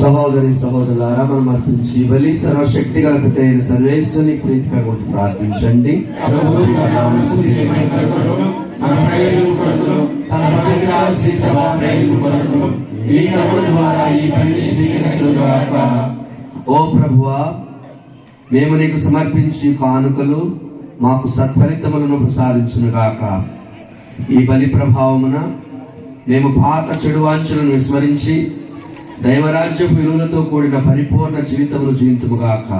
సహోదరి సహోదరులారా మనం అర్పించి బలి సర్వశక్తి గలపతి అయిన సర్వేశ్వని ప్రీతిగా కొట్టి ప్రార్థించండి. ఓ ప్రభువా మేము నీకు సమర్పించి కానుకలు మాకు సత్ఫలితములను ప్రసాదించునుగాక. ఈ బలి ప్రభావమున మేము పాత చెడు వాంఛలను విస్మరించి దైవరాజ్యపు విలువలతో కూడిన పరిపూర్ణ జీవితమును జీవితముగాక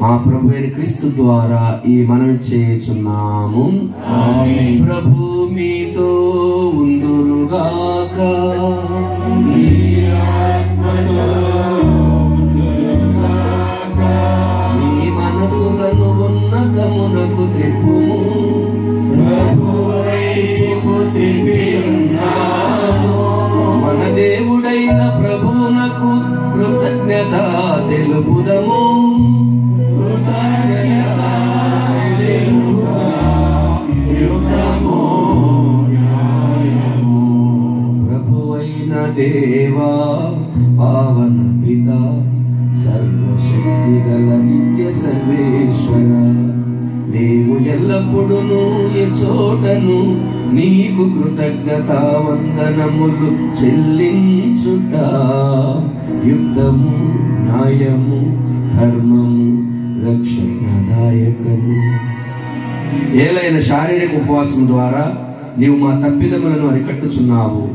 మా ప్రభు అయిన క్రీస్తు ద్వారా ఈ మనవి చేయుచున్నాము. ప్రభు మీతో ఉందురుగాక. మీ మనసులను ఉన్నతమునకు వైపు త్రిప్పి ఉన్నాము. మన దేవుడైన ప్రభువునకు కృతజ్ఞత తెలుపుదము. ప్రభువైన దేవా పావన పిత సర్వశక్తి గల నిత్య సర్వేశ్వర నీవు ఎల్లప్పుడూ ఈ చోటను నీకు కృతజ్ఞత వందనములు చెల్లించుట. యుక్తము న్యాయము ధర్మము రక్షణదాయకము. ఏలైన శారీరక ఉపవాసం ద్వారా నీవు మా తప్పిదములను అరికట్టుచున్నావు.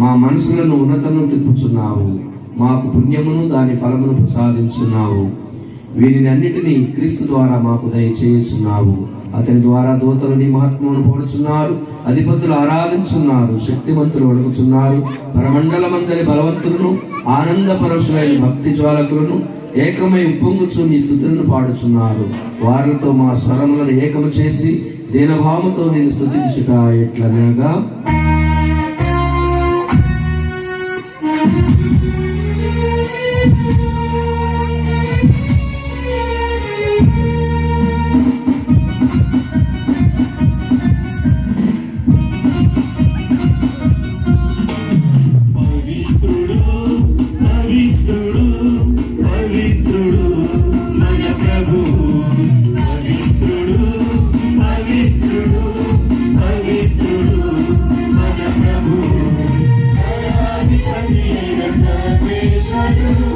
మా మనసులను ఉన్నతను తిప్పుచున్నావు. మాకు పుణ్యమును దాని ఫలమును ప్రసాదించున్నావు. వీరిని అన్నిటినీ క్రీస్తు ద్వారా మాకు దయచేస్తున్నావు అతని ద్వారా దూతలు నీ మహాత్మను పోడుచున్నారు అధిపతులు ఆరాధించున్నారు శక్తివంతులు వణుకుచున్నారు. పరమండలమందరి బలవంతులను ఆనందపరశులైన భక్తి జ్వాలకులను ఏకమై ఉప్పొంగుచు నీ స్థుతులను పాడుచున్నారు. వారితో మా స్వరములను ఏకము చేసి దీనభావముతో నేను స్థుతించుట ఎట్లనగా? Hallelujah.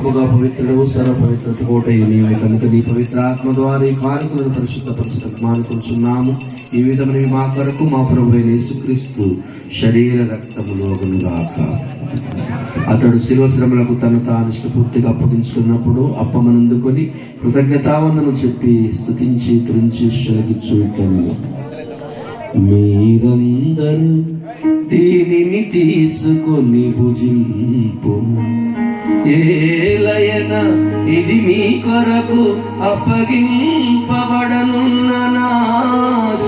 నీవు పవిత్రుడు సర్వ పవిత్రత కోటయ్య నీవే కనుక నీ పవిత్ర ఆత్మ ద్వారా ఈ కానుకలను పరిశుద్ధపరచడం మానుకుంటున్నాము ఈ విధమైన మా కొరకు మా ప్రభు యేసుక్రీస్తు శరీర రక్తములోగునుగాక అతడు శివశ్రమలకు తను తాను ఇష్టపూర్తిగా అప్పగించుకున్నప్పుడు అప్పమనందుకొని కృతజ్ఞతావందనం చెప్పి స్థుతించి తురించి శలగించుటను మీరందరూ దీనిని తీసుకొని భుజింపు ఏలయన ఇది మీ కొరకు అప్పగింపబడనున్న నా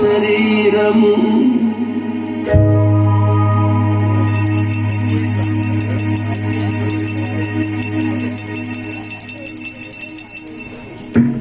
శరీరము.